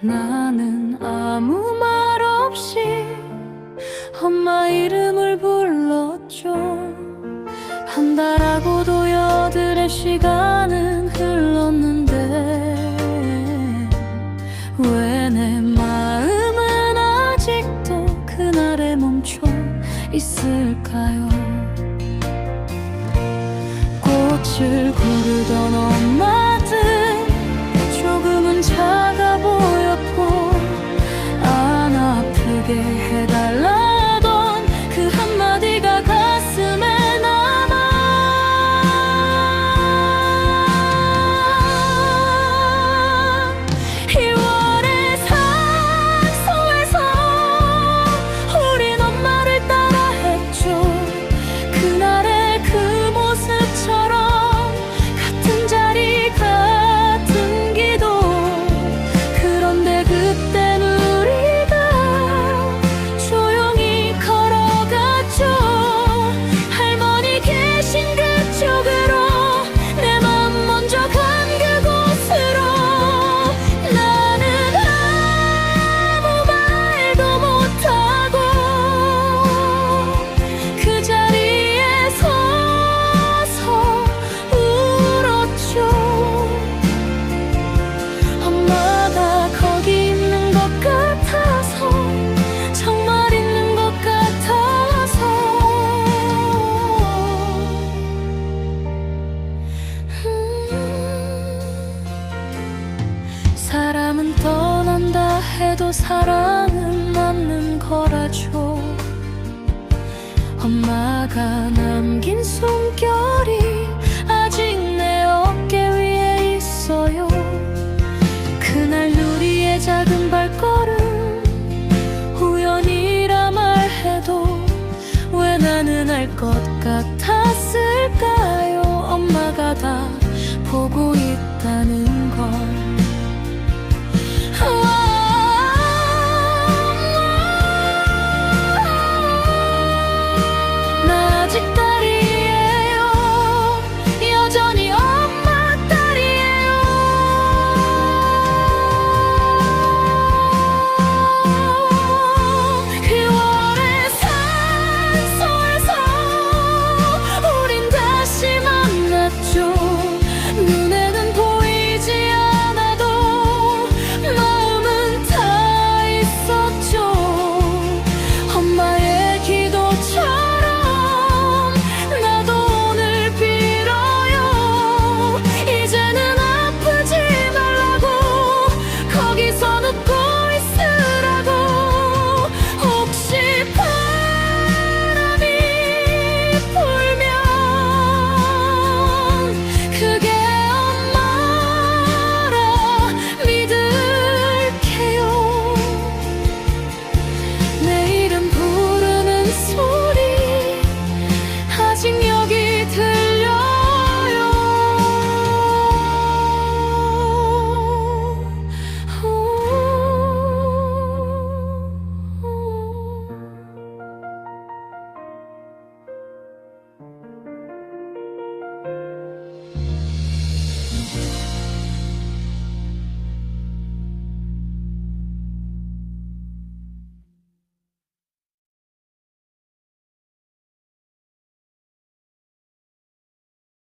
나는 아무 말 없이 엄마 이름을 불렀죠. 한 달하고도 여드레 시간은 흘렀는데 왜 내 마음은 아직도 그날에 멈춰 있을까요? 꽃을 고르던 엄마 아 사랑은 맞는 거라죠. 엄마가 남긴 손결이 아직 내 어깨 위에 있어요. 그날 누리의 작은 발걸음 우연이라 말해도 왜 나는 알 것 같았을까요? 엄마가 다 보고 있다는 걸.